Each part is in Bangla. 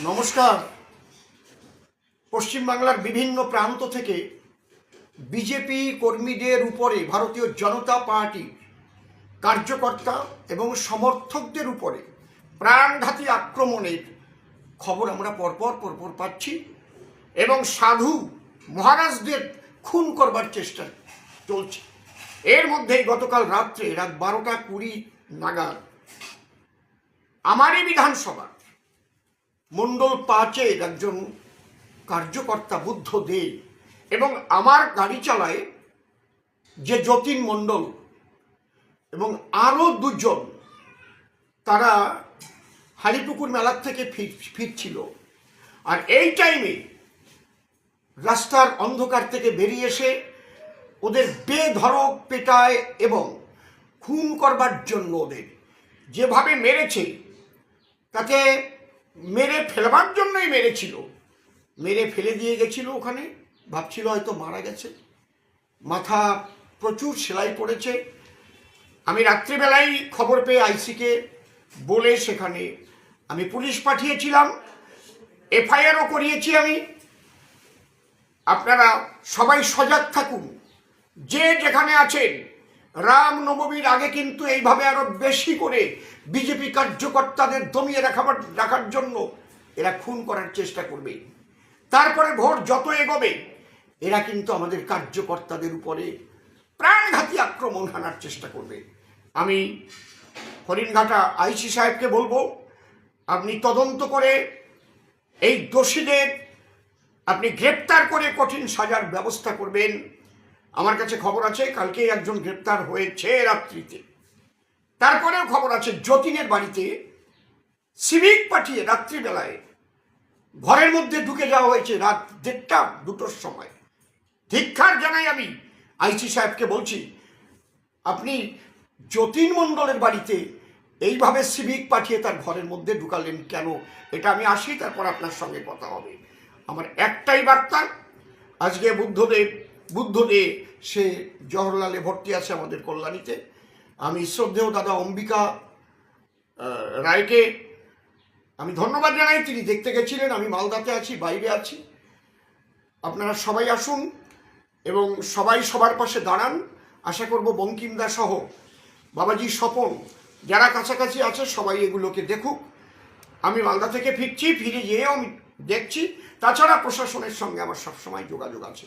নমস্কার। পশ্চিমবাংলার বিভিন্ন প্রান্ত থেকে বিজেপি কর্মীদের উপরে ভারতীয় জনতা পার্টি কার্যকর্তা এবং সমর্থকদের উপরে প্রাণঘাতী আক্রমণের খবর আমরা পরপর পরপর পাচ্ছি এবং সাধু মহারাজদের খুন করবার চেষ্টা চলছে। এর মধ্যেই গতকাল রাত্রে রাত বারোটা কুড়ি নাগাদ আমারই বিধানসভা মণ্ডল পাঁচের একজন কার্যকর্তা বুদ্ধ দে এবং আমার গাড়ি চালায় যে যতীন মণ্ডল এবং আরও দুজন তারা হালিপুকুর মেলার থেকে ফির- ফিরছিল। আর এই টাইমে রাস্তার অন্ধকার থেকে বেরিয়ে এসে ওদের বেধড়ক পেটায় এবং খুন করবার জন্য ওদের যেভাবে মেরেছে তাকে মেরে ফেলবার জন্যই মেরেছিল। মেরে ফেলে দিয়ে গেছিল ওখানে। ভাবছিল হয়তো মারা গেছে। মাথা প্রচুর সেলাই পড়েছে আমি রাত্রিবেলায় খবর পেয়ে আইসিকে বলে সেখানে আমি পুলিশ পাঠিয়েছিলাম। এফআইআরও করিয়েছি আমি। আপনারা সবাই সজাগ থাকুন। যে যেখানে আছেন রাম নবমীর আগে কিন্তু এইভাবে আরও বেশি করে বিজেপি কার্যকর্তাদের দমিয়ে রাখাবার, রাখার জন্য এরা খুন করার চেষ্টা করবে। তারপরে ভোট যত এগোবে, এরা কিন্তু আমাদের কার্যকর্তাদের উপরে প্রাণঘাতী আক্রমণ হানার চেষ্টা করবে। আমি হরিণঘাটা আইসি সাহেবকে বলব, আপনি তদন্ত করে এই দোষীদের আপনি গ্রেপ্তার করে কঠিন সাজার ব্যবস্থা করবেন। আমার কাছে খবর আছে কালকে একজন গ্রেপ্তার হয়েছে রাত্রিতে। তারপরেও খবর আছে, যতীনের বাড়িতে সিভিক পাঠিয়ে রাত্রিবেলায় ঘরের মধ্যে ঢুকে যাওয়া হয়েছে রাত দেড়টা, দুটোর সময়। ধিক্ষার জানাই আমি, আইসি সাহেবকে বলছি, আপনি যতীন মণ্ডলের বাড়িতে এইভাবে সিভিক পাঠিয়ে তার ঘরের মধ্যে ঢুকালেন কেন? এটা আমি আসি, তারপর আপনার সঙ্গে কথা হবে। আমার একটাই বার্তা, আজকে বুদ্ধদেব বুদ্ধদেব সে জওহরলালে ভর্তি আছে আমাদের কল্যাণীতে। আমি শ্রদ্ধেয় দাদা অম্বিকা রায়কে, আমি ধন্যবাদ জানাই। তিনি দেখতে গেছিলেন, আমি মালদাতে আছি, বাইরে আছি। আপনারা সবাই আসুন এবং সবাই সবার পাশে দাঁড়ান। আশা করব বঙ্কিমদা সহ বাবাজি স্বপন যারা কাছাকাছি আছে সবাই এগুলোকে দেখুক। আমি মালদা থেকে ফিরছি, ফিরে যেয়েও আমি দেখছি। তাছাড়া প্রশাসনের সঙ্গে আমার সবসময় যোগাযোগ আছে।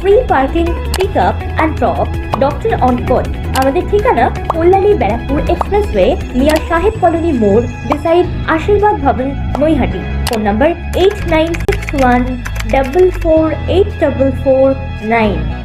free parking pick up and drop doctor on call আমাদের ঠিকানা Kalyani Barrackpore expressway near Saheb colony মোড় beside Ashirbad Bhavan, Naihati. Phone number eight nine six one double four eight double four nine